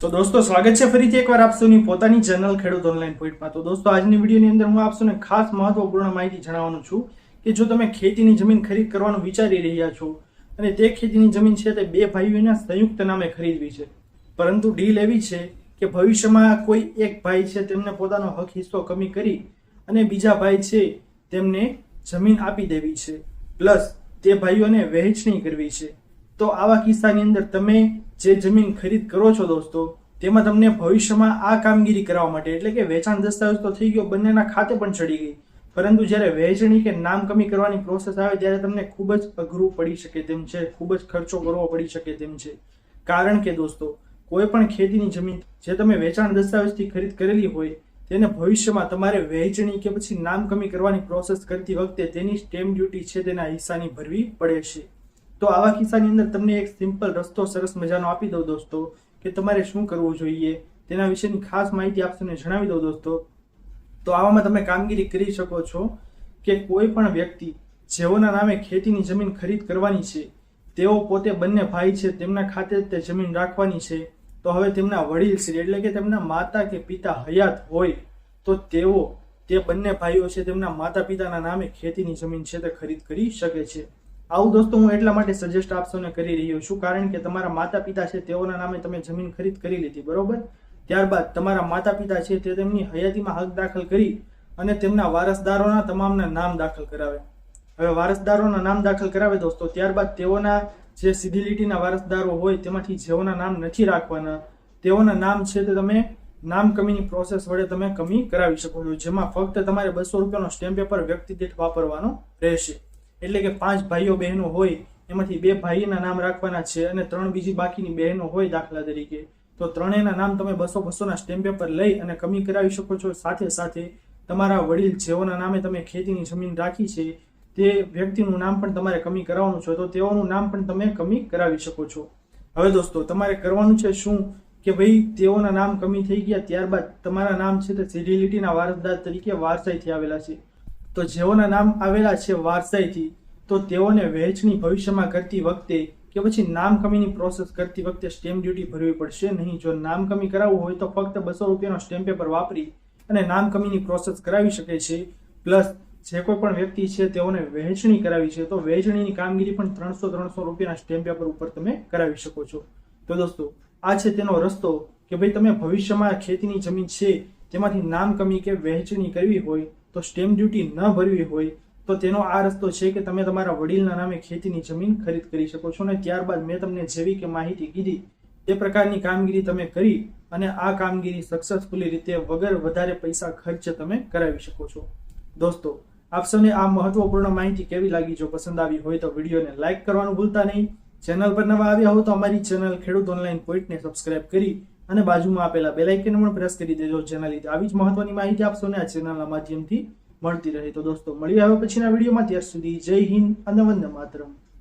તો દોસ્તો, સ્વાગત છે ફરીથી એકવાર આપ સૌની પોતાની ચેનલ ખેડૂત ઓનલાઈન પોઈન્ટમાં તો દોસ્તો, આજની વિડીયોની અંદર હું આપ સૌને ખાસ મહત્વપૂર્ણ માહિતી જણાવવાનું છું કે જો તમે ખેતીની જમીન ખરીદ કરવાનું વિચારી રહ્યા છો અને તે ખેતીની જમીન છે તે બે ભાઈઓના સંયુક્ત નામે ખરીદવી છે. પરંતુ ડીલ એવી છે કે ભવિષ્યમાં કોઈ એક ભાઈ છે તેમને પોતાનો હક હિસ્સો કમી કરી અને બીજા ભાઈ છે તેમને જમીન આપી દેવી છે. પ્લસ તે ભાઈઓને વહેંચણી કરવી છે. તો આવા કિસ્સાની અંદર તમે જે જમીન ખરીદ કરો છો દોસ્તો, તેમાં તમને ભવિષ્યમાં આ કામગીરી કરવા માટે, એટલે કે વેચાણ દસ્તાવેજ તો થઈ ગયો, બંનેના ખાતે પણ ચડી ગઈ. પરંતુ જ્યારે વહેંચણી કે નામ કમી કરવાની પ્રોસેસ આવે, ત્યારે તમને ખૂબ જ અઘરું પડી શકે તેમ છે, ખૂબ જ ખર્ચો કરવો પડી શકે તેમ છે. કારણ કે દોસ્તો, કોઈ પણ ખેતીની જમીન જે તમે વેચાણ દસ્તાવેજથી ખરીદ કરેલી હોય, તેને ભવિષ્યમાં તમારે વહેંચણી કે પછી નામકમી કરવાની પ્રોસેસ કરતી વખતે તેની સ્ટેમ્પ ડ્યુટી છે તેના હિસ્સાની ભરવી પડે છે. તો આવા કિસ્સાની અંદર તમને એક સિમ્પલ રસ્તો સરસ મજાનો આપી દઉં દોસ્તો કે તમારે શું કરવું જોઈએ તેના વિશેની ખાસ માહિતી આપને જણાવી દઉં દોસ્તો. તો આવામાં તમે કામગીરી કરી શકો છો કે કોઈ પણ વ્યક્તિ જેઓના નામે ખેતીની જમીન ખરીદ કરવાની છે, તેઓ પોતે બંને ભાઈ છે, તેમના ખાતે તે જમીન રાખવાની છે, તો હવે તેમના વડીલ શ્રી એટલે કે તેમના માતા કે પિતા હયાત હોય, તો તેઓ તે બંને ભાઈઓ છે, તેમના માતા પિતાના નામે ખેતીની જમીન છે તે ખરીદ કરી શકે છે. આવું દોસ્તો, હું એટલા માટે સજેસ્ટ આપશોને કરી રહ્યો છું. કારણ કે તમારા માતા પિતા છે, તેઓના નામે તમે જમીન ખરીદ કરી લીધી, બરોબર? ત્યારબાદ તમારા માતા પિતા છે, તે તેમની હયાતીમાં હક દાખલ કરી અને તેમના વારસદારોના તમામના નામ દાખલ કરાવે. હવે વારસદારોના નામ દાખલ કરાવે દોસ્તો, ત્યારબાદ તેઓના જે સીધી લીટીના વારસદારો હોય, તેમાંથી જેઓના નામ નથી રાખવાના, તેઓના નામ છે તે તમે નામ કમીની પ્રોસેસ વડે તમે કમી કરાવી શકો છો, જેમાં ફક્ત તમારે બસો રૂપિયાનો સ્ટેમ્પ પેપર વ્યક્તિ દીઠ વાપરવાનો રહેશે. એટલે કે પાંચ ભાઈઓ બહેનો હોય, એમાંથી બે ભાઈના નામ રાખવાના છે અને ત્રણ બીજી બાકીની બહેનો હોય દાખલા તરીકે. તો ત્રણેયના નામ તમે બસો બસોના સ્ટેમ્પ પેપર લઈ અને કમી કરાવી શકો છો. સાથે સાથે તમારા વડીલ જેઓના નામે તમે ખેતીની જમીન રાખી છે, તે વ્યક્તિનું નામ પણ તમારે કમી કરાવવાનું છે. તો તેઓનું નામ પણ તમે કમી કરાવી શકો છો. હવે દોસ્તો, તમારે કરવાનું છે શું? કે ભાઈ તેઓના નામ કમી થઈ ગયા, ત્યારબાદ તમારા નામ છે તે સીધી લીટીના વારસદાર તરીકે વારસાઈથી આવેલા છે. તો જેઓના નામ આવેલા છે વારસાઈથી, તો તેઓને વહેંચણી ભવિષ્યમાં કરતી વખતે કે પછી નામ કમીની પ્રોસેસ કરતી વખતે સ્ટેમ્પ ડ્યુટી ભરવી પડશે નહીં. જો નામ કમી કરાવવું હોય તો ફક્ત બસો રૂપિયાનો સ્ટેમ્પ પેપર વાપરી અને નામ કમીની પ્રોસેસ કરાવી શકે છે. પ્લસ જે કોઈ પણ વ્યક્તિ છે તેઓને વહેંચણી કરાવી છે, તો વહેંચણીની કામગીરી પણ ત્રણસો ત્રણસો રૂપિયાના સ્ટેમ્પ પેપર ઉપર તમે કરાવી શકો છો. તો દોસ્તો, આ છે તેનો રસ્તો કે ભાઈ તમે ભવિષ્યમાં ખેતીની જમીન છે, તેમાંથી નામ કમી કે વહેંચણી કરવી હોય તો સ્ટેમ્પ ડ્યુટી ન ભરવી હોય તો તેનો આ રસ્તો છે કે તમે તમારા વડીલના નામે ખેતીની જમીન ખરીદ કરી શકો છો અને ત્યારબાદ મેં તમને જેવી કે માહિતી કીધી તે પ્રકારની કામગીરી તમે કરી અને આ કામગીરી સક્સેસફુલી રીતે વગર વધારે પૈસા ખર્ચે તમે કરાવી શકો છો. દોસ્તો, આપ સૌને આ મહત્વપૂર્ણ માહિતી કેવી લાગી? જો પસંદ આવી હોય તો વિડીયોને લાઇક કરવાનું ભૂલતા નહીં. ચેનલ પર નવા આવ્યા હો તો અમારી ચેનલ ખેડૂત ઓનલાઈન પોઈન્ટને સબસ્ક્રાઇબ કરી અને બાજુમાં આપેલા બેલ આઇકન પણ પ્રેસ કરી દેજો, જેના લીધે આવી જ મહત્વની માહિતી આપશો આ ચેનલના માધ્યમથી મળતી રહે. તો દોસ્તો મળી આવ્યા પછીના વિડીયોમાં. ત્યાર સુધી જય હિન્દ અને વંદે માતરમ.